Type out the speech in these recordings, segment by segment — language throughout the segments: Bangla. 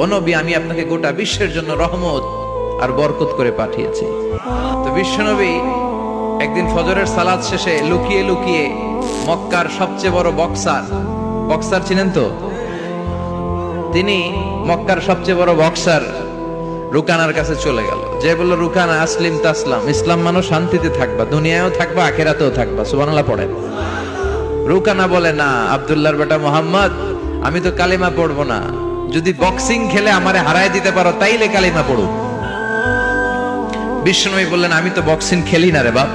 ও নবী, আমি আপনাকে গোটা বিশ্বের জন্য রহমত আর বরকত করে পাঠিয়েছি। তো বিশ্বনবী একদিন ফজরের সালাদ শেষে লুকিয়ে লুকিয়ে মক্কার সবচেয়ে বড় বক্সার বক্সার চিনেন তো? তিনি মক্কার সবচেয়ে বড় বক্সার রুকানার কাছে চলে গেল। যে বলল, রুকানা, আসলিম তাসলাম, ইসলাম মানুষ শান্তিতে থাকবা, দুনিয়ায়ও থাকবা, আখেরাতেও থাকবা। সুবহানাল্লাহ পড়েন। রুকানা বলে, না, আব্দুল্লাহর বেটা মোহাম্মদ, আমি তো কালিমা পড়ব না। যদি বক্সিং খেলে আমারে হারায় দিতে পারো, তাইলে কালিমা পড়ো। বিষ্ণুই বললেন, আমি তো বক্সিং খেলি না রে বাপ।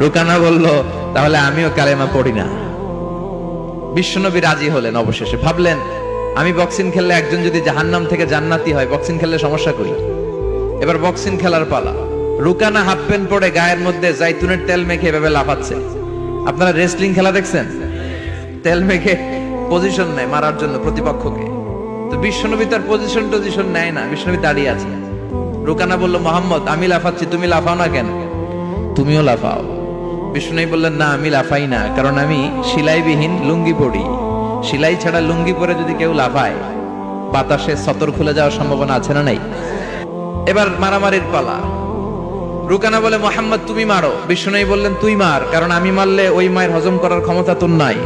রুকানা বলল, তাহলে আমিও কালেমা পড়ি না। বিশ্বনবী রাজি হলেন অবশেষে। ভাবলেন, আমি বক্সিং খেললে একজন যদি জাহান্নাম থেকে জান্নাতি হয় বক্সিং খেললে সমস্যা করি এবার বক্সিং খেলার পালা। রুকানা হাফ প্যান্ট পরে গায়ের মধ্যে জাইতুনের তেল মেখে এভাবে লাফাচ্ছে। আপনারা রেসলিং খেলা দেখছেন? তেল মেখে পজিশন নেয় মারার জন্য প্রতিপক্ষকে। তো বিশ্বনবী তার পজিশন টজিশন নেয় না, বিশ্বনবী দাঁড়িয়ে আছে। রুকানা বলল, মোহাম্মদ, আমি লাফাচ্ছি, তুমি লাফাও না কেন? তুমিও লাফাও। বিষ্ণু বললেন, না, আমি লাফাই না, কারণ আমি সিলাইবিহীন লুঙ্গি পরি। সিলাই ছাড়া লুঙ্গি পরে যদি কেউ লাফায়, বাতাসে সতর খুলে যাওয়ার সম্ভাবনা আছে না নাই? এবার মারামারির পালা। রুকানা বলে, মোহাম্মদ, তুমি মারো। বিষ্ণু বললেন, তুই মার, কারণ আমি মারলে ওই মায়ের হজম করার ক্ষমতা তোর নাই।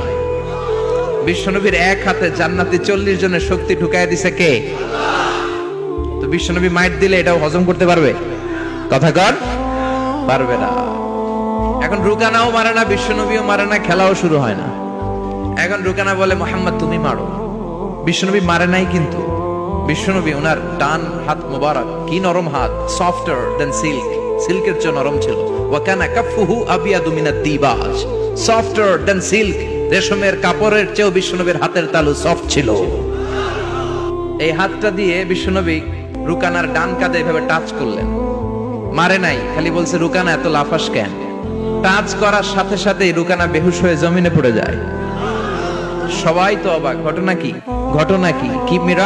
বিশ্বনবীর এক হাতে জান্নাতি চল্লিশ জনের শক্তি ঢুকাই দিছে কে? তো বিশ্বনবী মাইট দিলে এটাও হজম করতে পারবে? কথা কর, পারবে না। এখন রুকানাও মারে না, বিশ্বনবীও মারে না, খেলাও শুরু হয় না। এখন রুকানা বলে, মোহাম্মদ, তুমি মারো। বিশ্বনবী মারে নাই কিন্তু। বিশ্বনবী ওনার ডান হাত মোবারক, কি নরম হাত সফটার দেন সিল্ক সিল্কের চেয়ে নরম ছিল। ওয়াকানা কাফুহু আবিয়াদু মিনাদ দিবাজ। সফটার দেন সিল্ক রেশমের কাপড়ের চেয়েও বিশ্বনবীর হাতের তালু সফট ছিল। এই হাতটা দিয়ে বিশ্বনবী রুকানার ডান কাঁধে এভাবে টাচ করলেন। মারে নাই, খালি বলছে, রুকানা, এত লাফাস কেন? টাচ করার সাথে সাথে রুকানা বেহুশ হয়ে জমিনে পড়ে যায়। সবাই তো অবাক, ঘটনা কি? ঘটনা কি? কি মিরা?